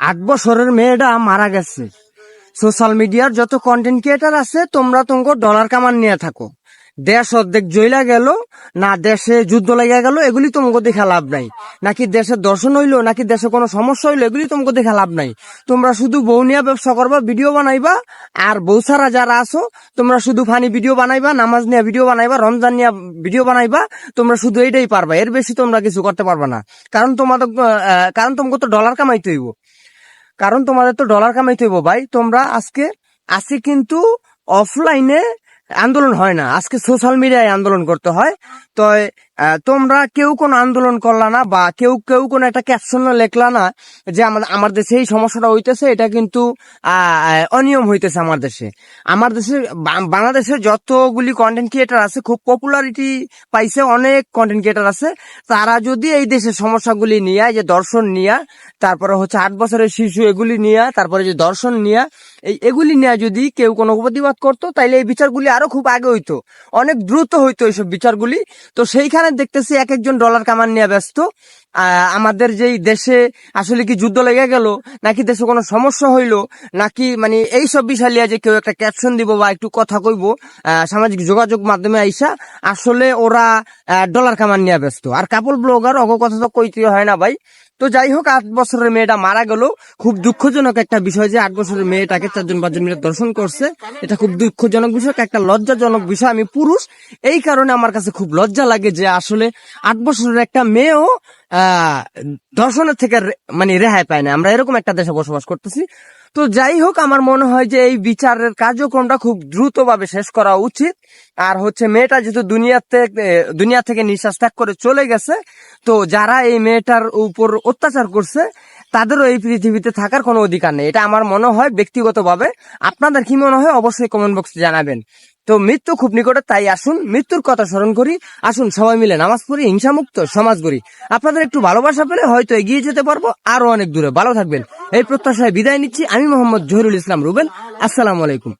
আট বছরের মেয়েটা মারা গেছে। সোশ্যাল মিডিয়ার যত কন্টেন্ট ক্রিয়েটার আছে, তোমরা তোমাকে ডলার কামান নিয়ে থাকো। দেশ অর্ধেক জইলা গেল, না দেশে যুদ্ধ লেগে গেল, এগুলি তোমাকে দেখা লাভ নাই। নাকি দেশে দর্শন হইল, নাকি দেশে কোনো সমস্যা হইল, এগুলি তোমাকে দেখা লাভ নাই। তোমরা শুধু বউ নিয়ে ব্যবসা করবা ভিডিও বানাইবা, আর বউ ছাড়া যারা আছো, তোমরা শুধু ফানি ভিডিও বানাইবা, নামাজ নিয়ে ভিডিও বানাইবা, রমজান নিয়ে ভিডিও বানাইবা, তোমরা শুধু এইটাই পারবা। এর বেশি তোমরা কিছু করতে পারবা না। কারণ তোমাদের কারণ তোমাকে তো ডলার কামাইতে হইব। কারণ তোমাদের তো ডলার কামাইতে হইব ভাই। তোমরা আজকে আজকে কিন্তু অফলাইনে আন্দোলন হয় না। আজকে সোশ্যাল মিডিয়ায় আন্দোলন করতে হয়। তো তোমরা কেউ কোনো আন্দোলন করলা না বা কেউ কেউ কোনো একটা ক্যাপশন লেখলা না যে আমার আমার দেশে এই সমস্যাটা হইতেছে, এটা কিন্তু অনিয়ম হইতেছে আমার দেশে। আমার দেশে, বা- বাংলাদেশের যতগুলি কন্টেন্ট ক্রিয়েটার আছে, খুব পপুলারিটি পাইছে অনেক কন্টেন্ট ক্রিয়েটার আছে। তারা যদি এই দেশের সমস্যাগুলি নিয়ে যে দর্শন নিয়ে, তারপরে হচ্ছে আট বছরের শিশু এগুলি নিয়ে, তারপরে যে দর্শন নিয়ে এই, এগুলি নিয়ে যদি কেউ কোনো প্রতিবাদ করতো, তাইলে এই বিচারগুলি আরও খুব আগে হইতো। অনেক দ্রুত হইতো এইসব বিচারগুলি। তো সেইখানে দেখতেছি এক একজন ডলার কামান নিয়ে ব্যস্ত। আমাদের যেই দেশে আসলে কি যুদ্ধ লেগে গেল, নাকি দেশে কোনো সমস্যা হইল, নাকি মানে এই সব বিষয় লিয়ে যে কেউ একটা ক্যাপশন দিব বা একটু কথা কইব সামাজিক যোগাযোগ মাধ্যমে আইসা, আসলে ওরা ডলার কামান নিয়ে ব্যস্ত। আর কাপল ব্লগার অগ কথা তো কইতে হয় না ভাই। তো যাই হোক, আট বছরের মেয়েটা মারা গেল। খুব দুঃখজনক একটা বিষয় যে আট বছরের মেয়েটাকে চারজন পাঁচজন মিলে দর্শন করছে। এটা খুব দুঃখজনক বিষয় একটা লজ্জাজনক বিষয়। আমি পুরুষ, এই কারণে আমার কাছে খুব লজ্জা লাগে যে আসলে আট বছরের একটা মেয়েও দর্শনের থেকে মানে রেহাই পায় না। আমরা এরকম একটা দেশে বসবাস করতেছি। তো যাই হোক, আমার মনে হয় যে এই বিচারের কার্যক্রমটা খুব দ্রুতভাবে শেষ করা উচিত। আর হচ্ছে মেয়েটা যেহেতু দুনিয়া থেকে দুনিয়া থেকে নিঃশ্বাস ত্যাগ করে চলে গেছে, তো যারা এই মেয়েটার উপর অত্যাচার করছে, তাদেরও এই পৃথিবীতে থাকার কোনো অধিকার নেই। এটা আমার মনে হয় ব্যক্তিগতভাবে। আপনাদের কি মনে হয়? অবশ্যই কমেন্ট বক্সে জানাবেন। তো মৃত্যু খুব নিকটে, তাই আসুন, মৃত্যুর কথা স্মরণ করি। আসুন, সবাই মিলে নামাজ পড়ি, হিংসামুক্ত সমাজ গড়ি। আপনাদের একটু ভালোবাসা পেলে হয়তো এগিয়ে যেতে পারব আরও অনেক দূরে। ভালো থাকবেন। এই প্রত্যাশায় বিদায় নিচ্ছি। আমি মোহাম্মদ জহিরুল ইসলাম রুবেন আসসালামু আলাইকুম।